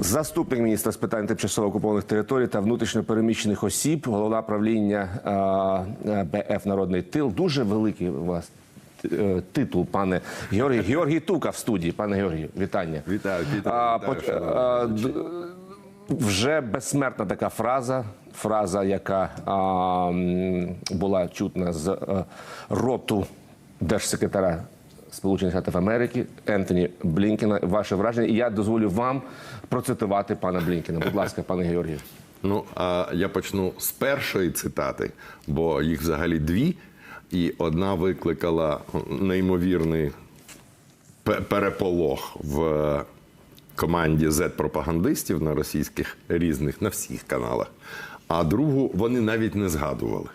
Заступник міністра з питань тимчасово окупованих територій та внутрішньо переміщених осіб, голова правління а, а, БФ Народний тил. Дуже великий у вас е, титул, пане Георгій. Георгій Тука в студії. Пане Георгію, вітання. Вітаю, вітаю, а, вже безсмертна така фраза. Фраза, яка а, була чутна з е, роту держсекретаря Сполучених Штатів Америки Ентоні Блінкена. Ваше враження, і я дозволю вам процитувати пана Блінкена. Будь ласка, пане Георгію. Ну, а я почну з першої цитати, бо їх взагалі дві, і одна викликала неймовірний переполох в команді Z-пропагандистів на російських різних на всіх каналах, а другу вони навіть не згадували.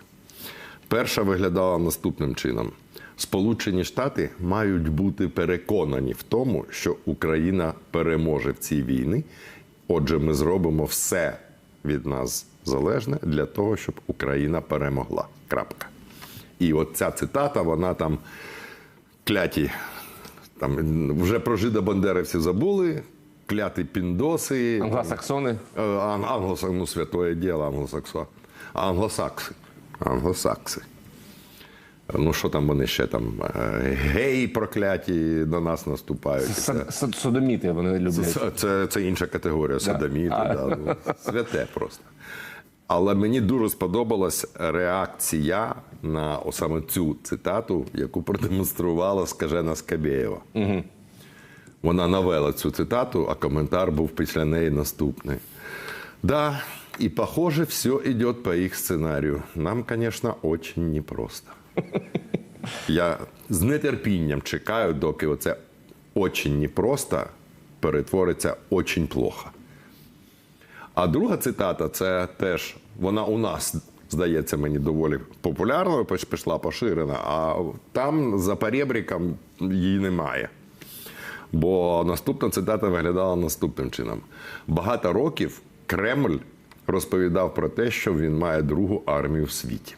Перша виглядала наступним чином: Сполучені Штати мають бути переконані в тому, що Україна переможе в цій війні. Отже, ми зробимо все від нас залежне для того, щоб Україна перемогла. Крапка. І от ця цитата, вона там кляті. Там вже про жида бандерівців забули, кляті піндоси. Англосаксони. Е, ан- Англосак, ну, святое діло, англосаксо. Англосакси. Англосакси. Ну, що там вони ще там? е, Геї прокляті на нас наступають. Содоміти вони люблять. це, це, це інша категорія садоміти. Да. ну, святе просто. Але мені дуже сподобалась реакція на саме цю цитату, яку продемонструвала скажена Скабєєва. Угу. Вона навела цю цитату, а коментар був після неї наступний. Да, и похоже, все идет по их сценарию. Нам, конечно, очень непросто. Я з нетерпінням чекаю, доки оце очень непросто перетвориться очень плохо. А друга цитата це теж вона у нас здається мені доволі популярною, піш- пішла поширена, а там за перебріком її немає. Бо наступна цитата виглядала наступним чином: багато років Кремль розповідав про те, що він має другу армію в світі.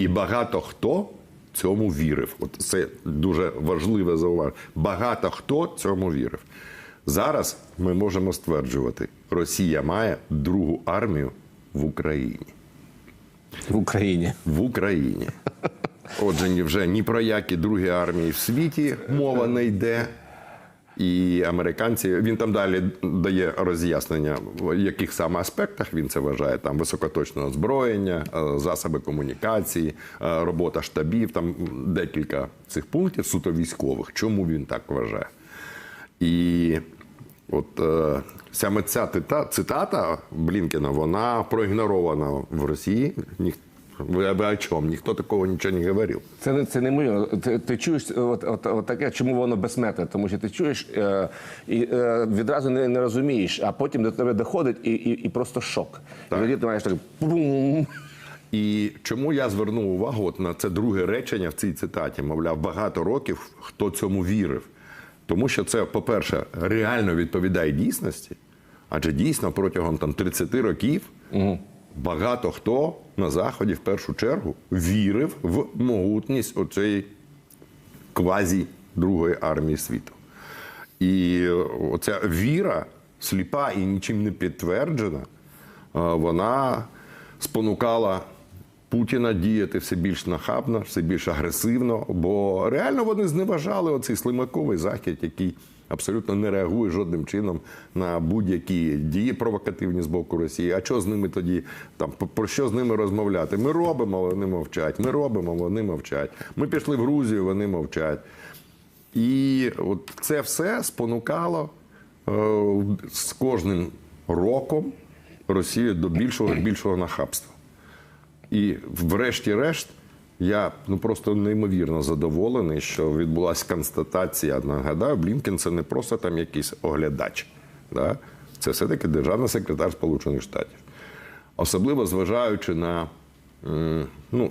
І багато хто цьому вірив. От це дуже важливе зауваження. Багато хто цьому вірив. Зараз ми можемо стверджувати, Росія має другу армію в Україні. в Україні. В Україні. Отже, вже ні про які другі армії в світі мова не йде. І американці він там далі дає роз'яснення, в яких саме аспектах він це вважає. Там високоточне озброєння, е, засоби комунікації, е, робота штабів, там декілька цих пунктів суто військових. Чому він так вважає? І от е, саме ця цитата, Блінкена, вона проігнорована в Росії. Ви, ви о чому? Ніхто такого нічого не говорив. Це це не моє. Ти, ти чуєш от, от, от таке, чому воно безсмертне? Тому що ти чуєш е, і е, відразу не, не розумієш, а потім до тебе доходить і, і, і просто шок. І тоді ти маєш так бум. І чому я звернув увагу от на це друге речення в цій цитаті? Мовляв, багато років хто цьому вірив. Тому що це, по-перше, реально відповідає дійсності, адже дійсно протягом там 30 років багато хто на Заході в першу чергу вірив в могутність оцеї квазі Другої армії світу. І оця віра, сліпа і нічим не підтверджена, е, вона спонукала Путіна діяти все більш нахабно, все більш агресивно, бо реально вони зневажали оцей слимаковий захід, який абсолютно не реагує жодним чином на будь-які дії провокативні з боку Росії. А що з ними тоді там про що з ними розмовляти? Ми робимо, вони мовчать. Ми робимо, вони мовчать. Ми пішли в Грузію, вони мовчать. І от це все спонукало е, з кожним роком Росію до більшого і більшого нахабства. І врешті-решт, я ну просто неймовірно задоволений, що відбулася констатація. Нагадаю, Блінкен це не просто там якийсь оглядач. Да? Це все-таки державний секретар Сполучених Штатів. Особливо зважаючи на ну,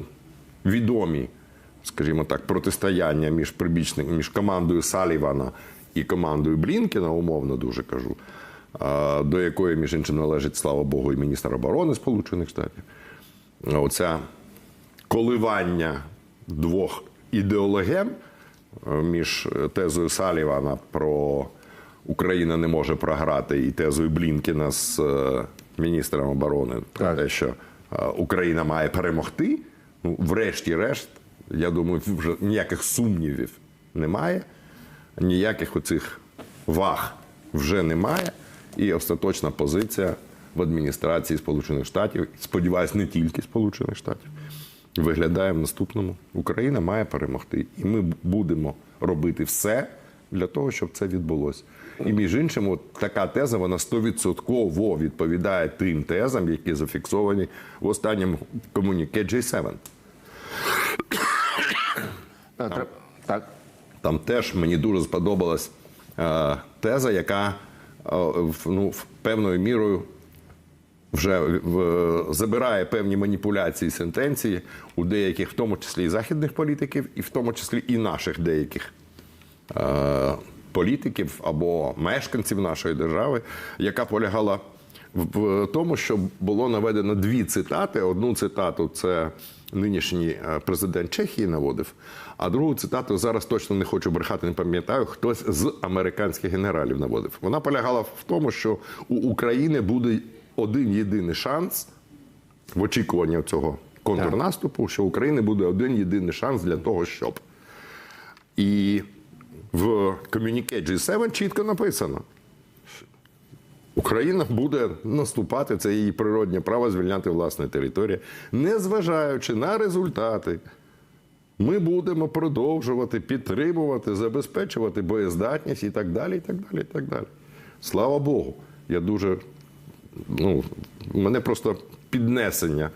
відомі, скажімо так, протистояння між прибічниками, між командою Салівана і командою Блінкена, умовно дуже кажу, до якої, між іншим, належить, слава Богу, і міністр оборони Сполучених Штатів. Оця коливання двох ідеологем е, між тезою Салівана про Україна не може програти і тезою Блінкіна з е, міністром оборони про Так. те, що е, Україна має перемогти. Ну, врешті-решт, я думаю, вже ніяких сумнівів немає, ніяких оцих ваг вже немає. І остаточна позиція в адміністрації Сполучених Штатів, сподіваюсь, не тільки Сполучених Штатів, виглядає в наступному: Україна має перемогти, і ми будемо робити все для того, щоб це відбулося. І між іншим, от така теза вона 100% відповідає тим тезам, які зафіксовані в останньому комуніке J7. Е, треб- Так. Там теж мені дуже сподобалась е, теза, яка е, в- ну, в певною мірою вже в, забирає певні маніпуляції сентенції у деяких, в тому числі і західних політиків, і в тому числі і наших деяких е, політиків або мешканців нашої держави, яка полягала в, в тому, що було наведено дві цитати. Одну цитату це нинішній е, президент Чехії наводив, а другу цитату зараз точно не хочу брехати, не пам'ятаю, хтось з американських генералів наводив. Вона полягала в тому, що у України буде один єдиний шанс в очікуванні цього контрнаступу, що України буде один єдиний шанс для того, щоб. І в комюніке G7 чітко написано. Україна буде наступати, це її природнє право звільняти власну територію, незважаючи на результати. Ми будемо продовжувати підтримувати, забезпечувати боєздатність і так далі. і так далі, і так далі. Слава Богу. Я дуже ну, мене просто піднесення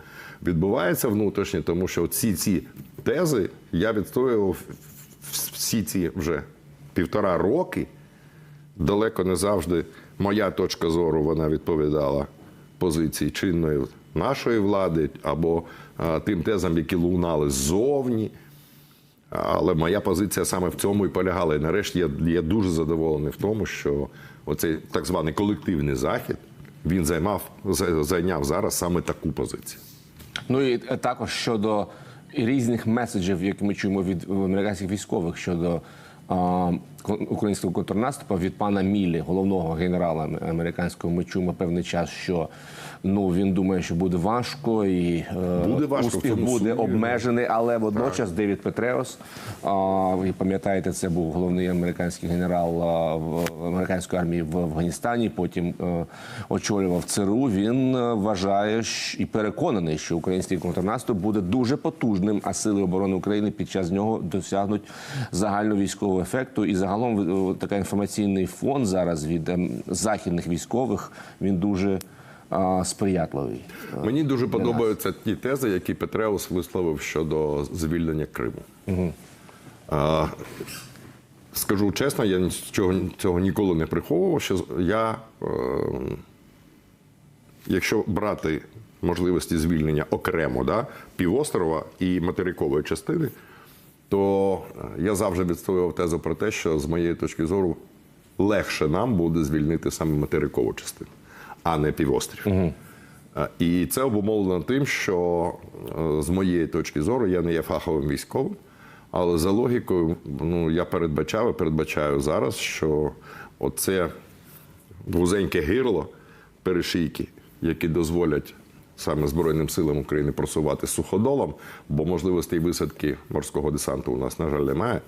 відбувається внутрішнє, тому що ці ці тези я відстоював всі ці вже півтора роки. Далеко не завжди моя точка зору вона відповідала позиції чинної нашої влади або а, тим тезам, які лунали ззовні. Але моя позиція саме в цьому і полягала. І нарешті я, я дуже задоволений в тому, що оцей так званий колективний захід він займав за- зайняв зараз саме таку позицію. Ну і е, також щодо різних меседжів, які ми чуємо від американських військових щодо українського контрнаступу від пана Мілі, головного генерала американського. Ми чуємо певний час, що ну він думає, що буде важко, і е, Буде важко, успіх буде сумніву. обмежений, але водночас Девід Петреос, а, ви пам'ятаєте, це був головний американський генерал а, в американської армії в Афганістані. Потім е, очолював ЦРУ. Він е, вважає і переконаний, що український контрнаступ буде дуже потужним, а сили оборони України під час нього досягнуть загального військового ефекту. І загалом е, такий інформаційний фон зараз від ем, західних військових він дуже сприятливий. Мені дуже подобаються ті тези, які Петреус висловив щодо звільнення Криму. А, скажу чесно, я цього, цього ніколи не приховував. Що я, е, якщо брати можливості звільнення окремо да, півострова і материкової частини, то я завжди відстоював тезу про те, що з моєї точки зору легше нам буде звільнити саме материкову частину, а не півострів. Е, І це обумовлено тим, що е, з моєї точки зору я не є фаховим військовим, але за логікою, ну я передбачав і передбачаю зараз, що оце вузеньке гирло перешийки, які дозволять саме Збройним силам України просувати суходолом, бо можливостей висадки морського десанту у нас, на жаль, немає.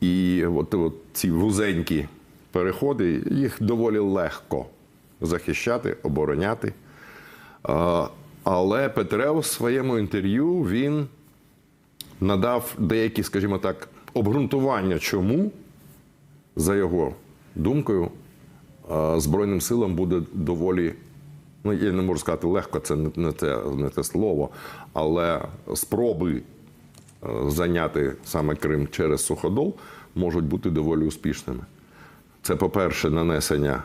І от, от ці вузенькі переходи, їх доволі легко захищати, обороняти. Але Петреус в своєму інтерв'ю він надав деякі, скажімо так, обґрунтування, чому, за його думкою, Збройним силам буде доволі, ну я не можу сказати легко, це не, те, не те слово, але спроби е, зайняти саме Крим через суходол можуть бути доволі успішними. Це, по-перше, нанесення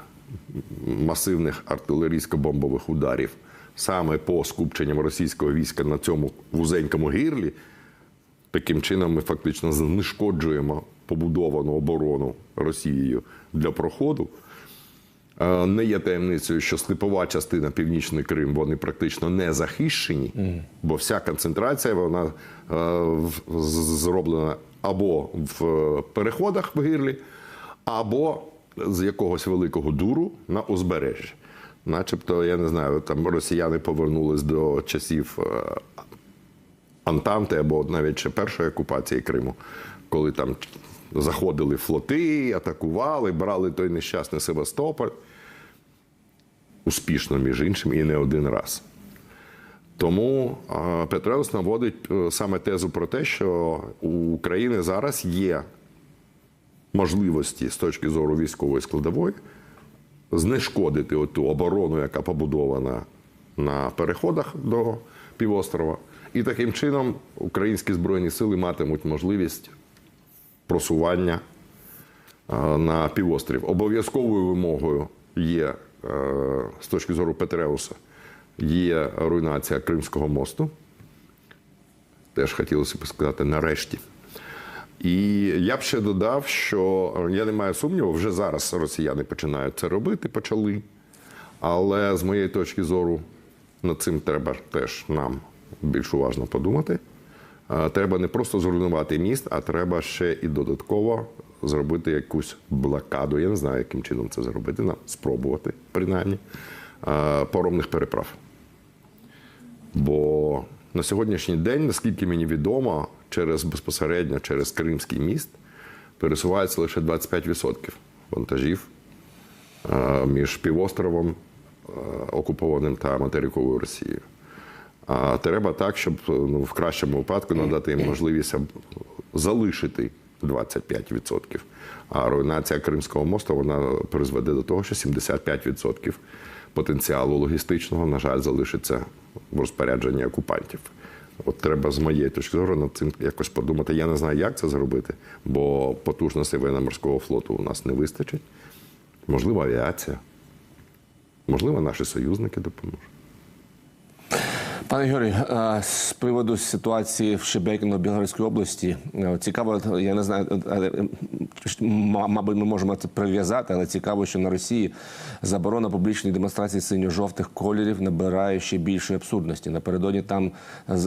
масивних артилерійсько-бомбових ударів саме по скупченням російського війська на цьому вузенькому гірлі. Таким чином, ми фактично знешкоджуємо побудовану оборону Росією для проходу. Е, Не є таємницею, що степова частина Північний Крим вони практично не захищені, бо вся концентрація вона е, зроблена або в переходах в гирлі, або з якогось великого дуру на узбережжі. Начебто, я не знаю, там росіяни повернулись до часів е, Антанти або навіть ще першої окупації Криму, коли там заходили флоти, атакували, брали той нещасний Севастополь. Успішно, між іншим, і не один раз. Тому Петреус наводить е, саме тезу про те, що у України зараз є можливості з точки зору військової складової знешкодити ту оборону, яка побудована на переходах до півострова. І таким чином українські збройні сили матимуть можливість просування е, на півострів. Обов'язковою вимогою є е, з точки зору Петреуса є руйнація Кримського мосту. Теж хотілося б сказати нарешті. І я б ще додав, що я не маю сумніву, вже зараз росіяни починають це робити, почали. Але з моєї точки зору над цим треба теж нам більш уважно подумати. Треба не просто зруйнувати міст, а треба ще і додатково зробити якусь блокаду. Я не знаю, яким чином це зробити, нам спробувати, принаймні, поромних переправ. Бо на сьогоднішній день, наскільки мені відомо, через безпосередньо через Кримський міст пересувається лише 25% вантажів між півостровом окупованим та материковою Росією. А треба так, щоб ну, в кращому випадку надати їм можливість залишити 25%. А руйнація Кримського мосту вона призведе до того, що 75% потенціалу логістичного, на жаль, залишиться в розпорядженні окупантів. От треба з моєї точки зору над цим якось подумати. Я не знаю, як це зробити, бо потужностей воєнно-морського флоту у нас не вистачить. Можливо, авіація. Можливо, наші союзники допоможуть. Пане Георгій, е, з приводу ситуації в Шебекіно Білгородській області е, цікаво, я не знаю, е, мабуть, ми можемо це прив'язати, але цікаво, що на Росії заборона публічної демонстрації синьо-жовтих кольорів набирає ще більшої абсурдності. Напередодні там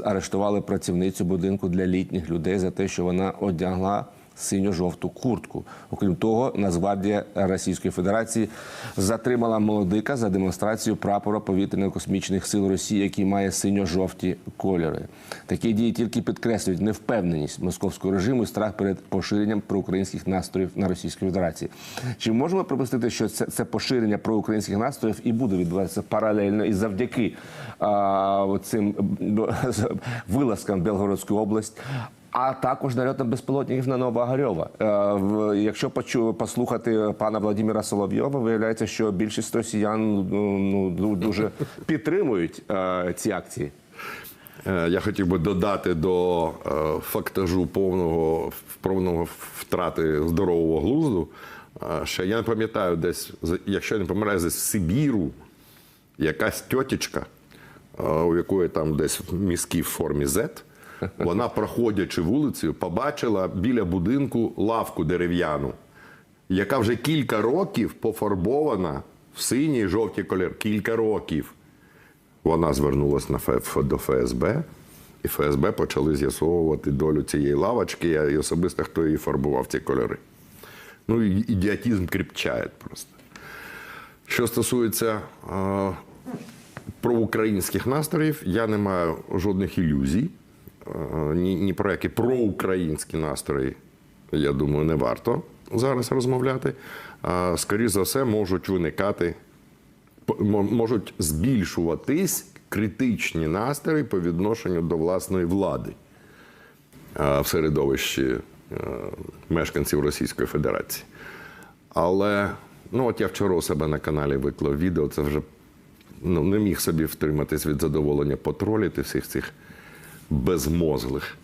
арештували працівницю будинку для літніх людей за те, що вона одягла синьо-жовту куртку. Окрім того, Нацгвардія Російської Федерації затримала молодика за демонстрацію прапора повітряно-космічних сил Росії, який має синьо-жовті кольори. Такі дії тільки підкреслюють невпевненість московського режиму і страх перед поширенням проукраїнських настроїв на Російській Федерації. Чи можемо припустити, що це, це поширення проукраїнських настроїв і буде відбуватися паралельно і завдяки а, цим вилазкам в Белгородську область? А також нальотом безпілотників на Новоогарьова. Е, Якщо послухати пана Владимира Соловйова, виявляється, що більшість росіян ну, ну, дуже підтримують е, ці акції. Е, Я хотів би додати до фактажу повного, повного втрати здорового глузду. Ще я не пам'ятаю, десь, якщо я не помиляюсь, десь в Сибіру якась тьотічка, е, у якої там десь в формі Z, вона, проходячи вулицею, побачила біля будинку лавку дерев'яну, яка вже кілька років пофарбована в синій і жовті кольори. Кілька років. Вона звернулася на ФФ, до ФСБ, і ФСБ почали з'ясовувати долю цієї лавочки і особисто хто її фарбував ці кольори. Ну, і ідіотизм кріпчає просто. Що стосується е, проукраїнських настроїв, я не маю жодних ілюзій. Е, ні, ні про які проукраїнські настрої, я думаю, не варто зараз розмовляти. А, скоріше за все, можуть виникати можуть збільшуватись критичні настрої по відношенню до власної влади а, в середовищі е, мешканців Російської Федерації. Але ну, от я вчора у себе на каналі виклав відео, це вже ну, не міг собі втриматись від задоволення потроліти всіх цих безмозглих,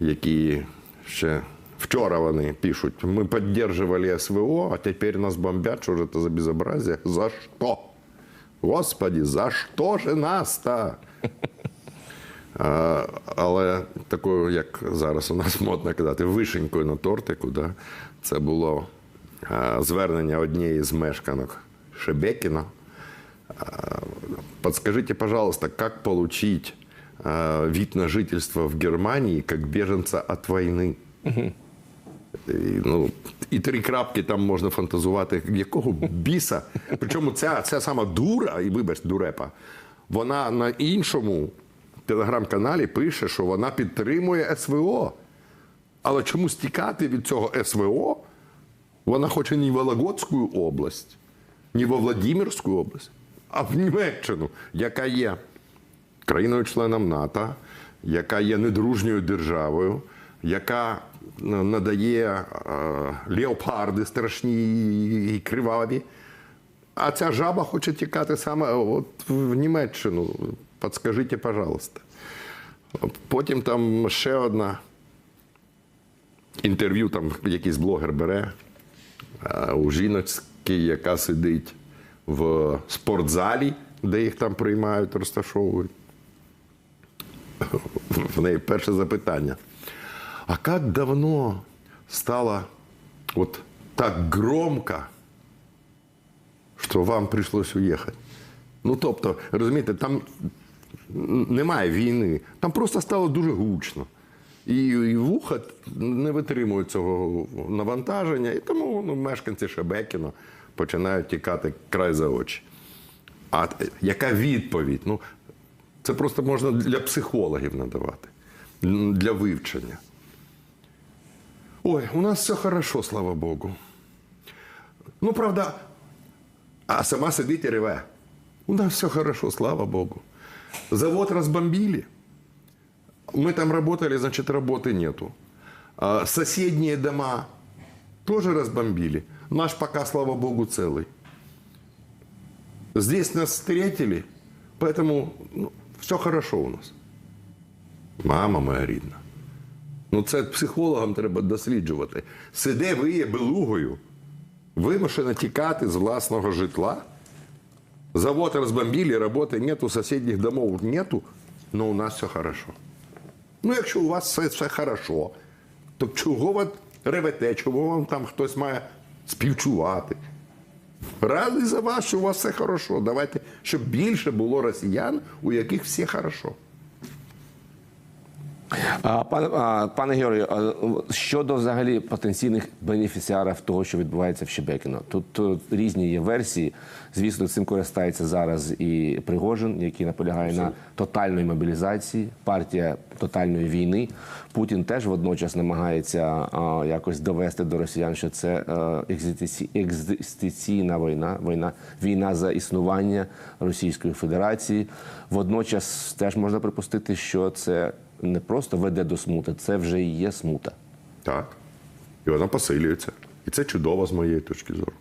які ще вчора вони пишуть, ми підтримували СВО, а тепер нас бомбять, що ж це за безобразие? За що? Господи, за що ж нас-то? А, але такою, як зараз у нас модно казати, вишенькою на тортику, да, це було а, звернення однієї з мешканок Шебекіна. А, Подскажите, пожалуйста, как получить вид на жительство в Германии как беженца от войны? І, ну, і три крапки там можна фантазувати, якого біса. Причому ця, ця сама дура, і вибач, дурепа, вона на іншому телеграм-каналі пише, що вона підтримує СВО. Але чомусь тікати від цього СВО вона хоче не в Вологодську область, не во Владимирську область, а в Німеччину, яка є країною-членом НАТО, яка є недружньою державою, яка е, надає е, леопарди страшні і криваві. А ця жаба хоче тікати саме от в Німеччину. Подскажіть, пожалуйста. Потім там ще одна інтерв'ю, там якийсь блогер бере е, у жіночки, яка сидить в спортзалі, де їх там приймають, розташовують. В неї перше запитання. А як давно стало от так громко, що вам прийшлось уїхати? Ну, тобто, розумієте, там немає війни, там просто стало дуже гучно. І, і вуха не витримують цього навантаження, і тому ну, мешканці Шебекіна починають тікати край за очі. А яка відповідь? Ну, це просто можна для психологів надавати, для вивчення. Ой, у нас все хорошо, слава Богу. Ну, правда, а сама сидить і реве. У нас все хорошо, слава Богу. Завод разбомбили. Мы там работали, значит, работы нету. А соседние дома тоже разбомбили. Наш пока, слава Богу, целый. Здесь нас встретили, поэтому ну, все хорошо у нас. Мама моя рідна. Ну, це психологам треба досліджувати. Сиде виє белугою, вимушена тікати з власного житла. Завод разбомбили, работы нету, соседних домов нету, но у нас все хорошо. Ну, якщо у вас все, все хорошо, то чого ви ревете, чого вам там хтось має співчувати? Радий за вас, що у вас все хорошо. Давайте, щоб більше було росіян, у яких все хорошо. Пане, пане Георгію, щодо взагалі потенційних бенефіціарів того, що відбувається в Щебекіно, тут е, різні є версії. Звісно, цим користається зараз і Пригожин, який наполягає на тотальної мобілізації, партія тотальної війни. Путін теж водночас намагається а, якось довести до росіян, що це е, екзистенційна війна, війна, війна за існування Російської Федерації. Водночас теж можна припустити, що це не просто веде до смути, це вже і є смута. Так. І вона посилюється. І це чудово з моєї точки зору.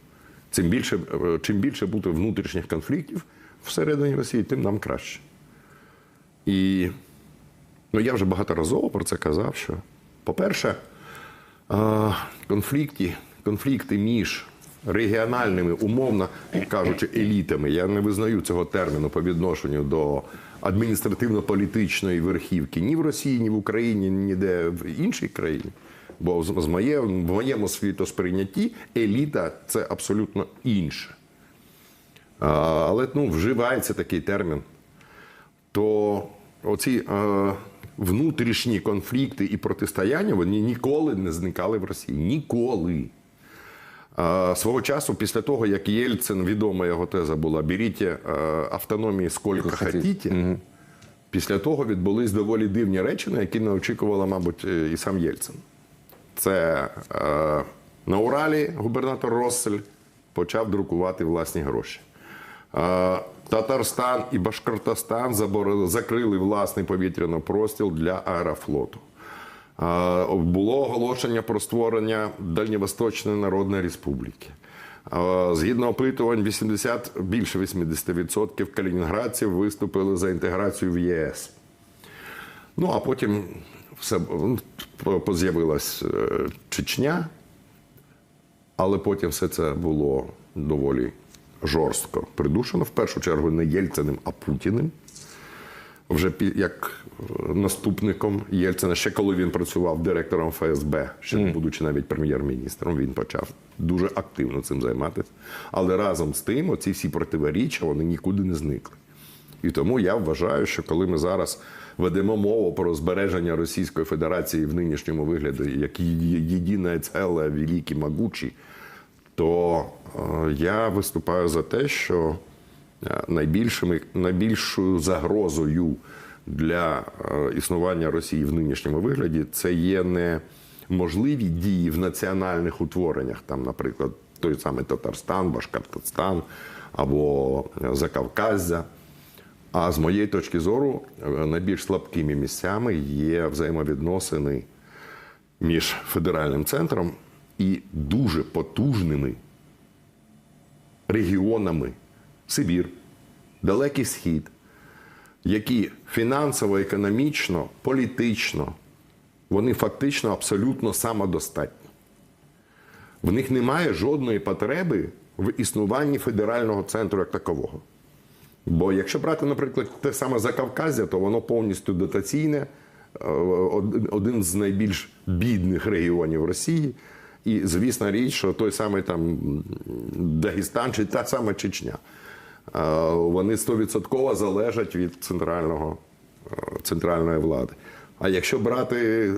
Цим більше, е, чим більше буде внутрішніх конфліктів всередині Росії, тим нам краще. І ну, я вже багаторазово про це казав, що, по-перше, конфлікти, конфлікти між регіональними, умовно кажучи, елітами, я не визнаю цього терміну по відношенню до адміністративно-політичної верхівки ні в Росії, ні в Україні, ніде в іншій країні. Бо з моє, в моєму світосприйнятті еліта це абсолютно інше. А, але ну, вживається такий термін. То оці е, внутрішні конфлікти і протистояння вони ніколи не зникали в Росії. Ніколи. Свого часу, після того, як Єльцин, відома його теза була, беріть е, автономії скільки хотіть». хотіте, після того відбулись доволі дивні речі, на які не очікувала, мабуть, е, і сам Єльцин. Це е, на Уралі губернатор Россель почав друкувати власні гроші. Е, Татарстан і Башкортостан заборили, закрили власний повітряний простіл для аерофлоту. Було оголошення про створення Дальньовосточної Народної Республіки. Згідно опитувань, 80, більше 80% калінінградців виступили за інтеграцію в ЄС. Ну, а потім все ну, з'явилась е, Чечня, але потім все це було доволі жорстко придушено. В першу чергу не Єльциним, а Путіним. Вже як е, наступником Єльцина, ще коли він працював директором ФСБ, ще не будучи навіть прем'єр-міністром, він почав дуже активно цим займатися. Але разом з тим, оці всі противоріччя вони нікуди не зникли. І тому я вважаю, що коли ми зараз ведемо мову про збереження Російської Федерації в нинішньому вигляді, як єдине ціле, великі, могучі, то е, я виступаю за те, що найбільшими, найбільшою загрозою для е, існування Росії в нинішньому вигляді це є не можливі дії в національних утвореннях, там, наприклад, той самий Татарстан, Башкортостан або е, Закавказя. А з моєї точки зору, е, найбільш слабкими місцями є взаємовідносини між федеральним центром і дуже потужними регіонами Сибір, Далекий Схід, які фінансово, економічно, політично, вони фактично абсолютно самодостатні. В них немає жодної потреби в існуванні федерального центру як такового. Бо якщо брати, наприклад, те саме Закавказя, то воно повністю дотаційне, е, один з найбільш бідних регіонів Росії. І звісна річ, що той самий там Дагестан чи та сама Чечня. Е, Вони стовідсотково залежать від центрального, е, центральної влади. А якщо брати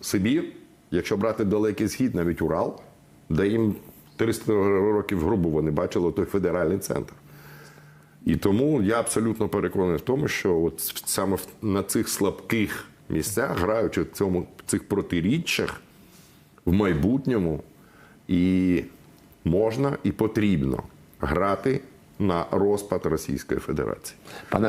Сибір, якщо брати Далекий Схід, навіть Урал, де їм 300 років грубо вони бачили той федеральний центр. І тому я абсолютно переконаний в тому, що от саме на цих слабких місцях, граючи в цьому в цих протиріччях в майбутньому, і можна і потрібно грати на розпад Російської Федерації. Пане